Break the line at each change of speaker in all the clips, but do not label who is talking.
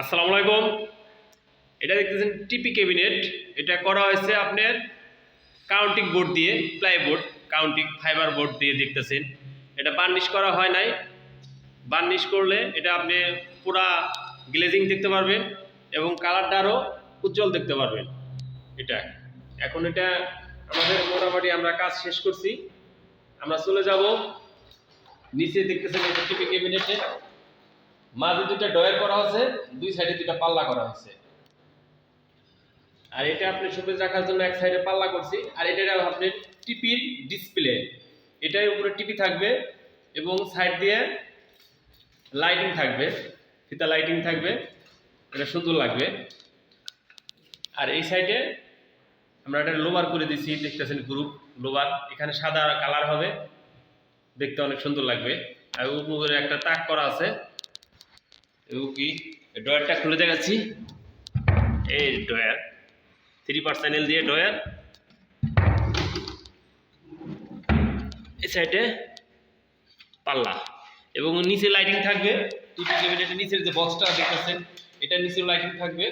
আসসালামু আলাইকুম। এটা দেখতেছেন টিপি ক্যাবিনেট। এটা করা হয়েছে আপনার কাউন্টিং বোর্ড দিয়ে প্লাইবোর্ড কাউন্টিং ফাইবার বোর্ড দিয়ে দেখতেছেন। এটা বার্নিশ করা হয় নাই। বার্নিশ করলে এটা আপনি পুরা গ্লেজিং দেখতে পারবেন এবং কালারটা আরও উজ্জ্বল দেখতে পারবেন। এটা। এখন এটা আমাদের মোটামুটি আমরা কাজ শেষ করছি। আমরা চলে যাব। নিচে দেখতেছেন এটা টিপি ক্যাবিনেটে মাঝে দুইটা ডয়ার করা আছে দুই সাইডে দুইটা পাল্লা করা হয়েছে। আর এটা আপনি শোকেজ রাখার জন্য এক সাইডে পাল্লা করছি, আর এটা আপনি টিপির ডিসপ্লে এটার উপরে টিপি থাকবে এবং সাইড দিয়ে লাইটিং থাকবে, ফিতা লাইটিং থাকবে, এটা সুন্দর লাগবে। আর এই সাইডে আমরা একটা লোবার করে দিছি দেখতেছেন গ্রুপ লোবার, এখানে সাদা কালার হবে, দেখতে অনেক সুন্দর লাগবে। আর উপরে একটা তাক করা আছে এবং কি? ডয়ারটা খুলে দেখাচ্ছি। এই ডয়ার থ্রি পার্সেন্টেল দিয়ে ডয়ার এই সাইডে পাল্লা। এবং নিচে লাইটিং থাকবে টিভি ক্যাবিনেটের নিচের যে বক্সটা দেখতেছেন, এটা নিচে লাইটিং থাকবে।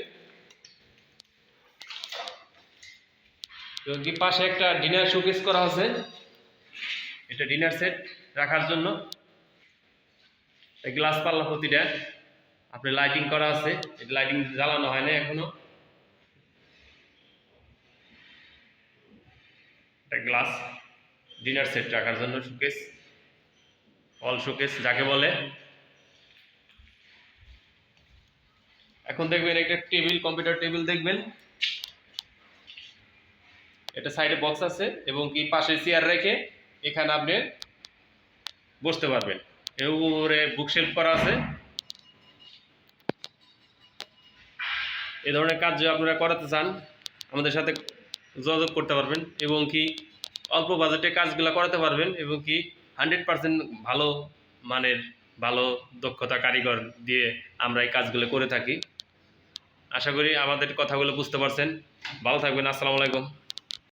এবং কি পাশে একটা ডিনার শোকেস করা আছে। এটা ডিনার সেট রাখার জন্য। গ্লাস পাল্লা প্রতিটা। আপনি লাইটিং করা আছে। এটা লাইটিং জ্বালানো হয় না এখনও। গ্লাস ডিনার সেট রাখার জন্য শোকেস অল শোকেস যাকে বলে। এখন দেখবেন একটা টেবিল কম্পিউটার টেবিল দেখবেন। এটা সাইডে বক্স আছে এবং কি পাশে চেয়ার রেখে এখানে আপনি বসতে পারবেন। এর উপরে বুকশেলফ করা আছে। এ ধরনের কাজ যদি আপনারা করাতে চান, আমাদের সাথে যোগাযোগ করতে পারবেন এবং কি অল্প বাজেটে কাজগুলো করাতে পারবেন এবং কি হান্ড্রেড পার্সেন্ট ভালো মানের, ভালো দক্ষতা কারিগর দিয়ে আমরা এই কাজগুলো করে থাকি। আশা করি আমাদের কথাগুলো বুঝতে পারছেন। ভালো থাকবেন, আসসালামু আলাইকুম।